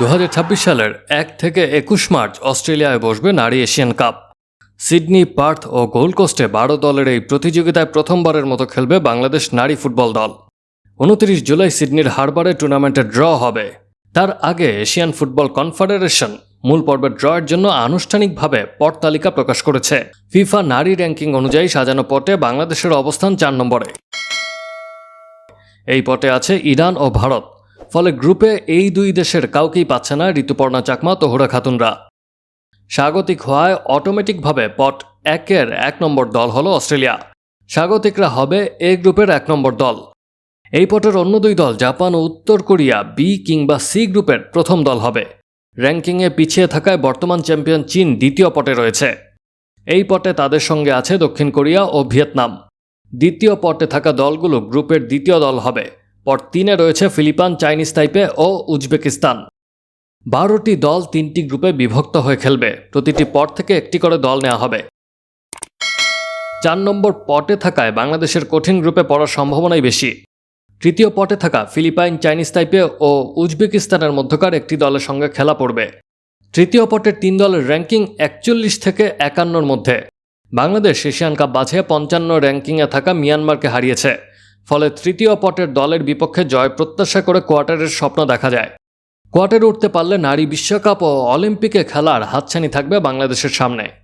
দু হাজার ছাব্বিশ সালের এক থেকে একুশ মার্চ অস্ট্রেলিয়ায় বসবে নারী এশিয়ান কাপ। সিডনি, পার্থ ও গোল্ড কোস্টে বারো দলের এই প্রতিযোগিতায় প্রথমবারের মতো খেলবে বাংলাদেশ নারী ফুটবল দল। উনত্রিশ জুলাই সিডনির হারবারে টুর্নামেন্টে ড্র হবে। তার আগে এশিয়ান ফুটবল কনফেডারেশন মূল পর্বের ড্রয়ের জন্য আনুষ্ঠানিকভাবে পট তালিকা প্রকাশ করেছে। ফিফা নারী র্যাঙ্কিং অনুযায়ী সাজানো পটে বাংলাদেশের অবস্থান চার নম্বরে। এই পটে আছে ইরান ও ভারত। ফলে গ্রুপে এই দুই দেশের কাউকেই পাচ্ছে না ঋতুপর্ণা চাকমা, তোহরা খাতুনরা। স্বাগতিক হওয়ায় অটোমেটিকভাবে পট একের এক নম্বর দল হলো অস্ট্রেলিয়া। স্বাগতিকরা হবে এ গ্রুপের এক নম্বর দল। এই পটের অন্য দুই দল, জাপান ও উত্তর কোরিয়া, বি কিংবা সি গ্রুপের প্রথম দল হবে। র্যাঙ্কিংয়ে পিছিয়ে থাকায় বর্তমান চ্যাম্পিয়ন চীন দ্বিতীয় পটে রয়েছে। এই পটে তাদের সঙ্গে আছে দক্ষিণ কোরিয়া ও ভিয়েতনাম। দ্বিতীয় পটে থাকা দলগুলো গ্রুপের দ্বিতীয় দল হবে। পট তিনে রয়েছে ফিলিপান চাইনিজ তাইপে ও উজবেকিস্তান। বারোটি দল তিনটি গ্রুপে বিভক্ত হয়ে খেলবে। প্রতিটি পট থেকে একটি করে দল নেওয়া হবে। চার নম্বর পটে থাকায় বাংলাদেশের কঠিন গ্রুপে পড়ার সম্ভাবনাই বেশি। তৃতীয় পটে থাকা ফিলিপাইন, চাইনিজ তাইপে ও উজবেকিস্তানের মধ্যকার একটি দলের সঙ্গে খেলা পড়বে। তৃতীয় পটের তিন দলের র্যাঙ্কিং একচল্লিশ থেকে একান্নর মধ্যে। বাংলাদেশ এশিয়ান কাপ বাছে পঞ্চান্ন র্যাঙ্কিংয়ে থাকা মিয়ানমারকে হারিয়েছে। ফলে তৃতীয় পটের দলের বিপক্ষে জয় প্রত্যাশা করে কোয়ার্টারের স্বপ্ন দেখা যায়। কোয়ার্টারে উঠতে পারলে নারী বিশ্বকাপ ও অলিম্পিকে খেলার হাতছানি থাকবে বাংলাদেশের সামনে।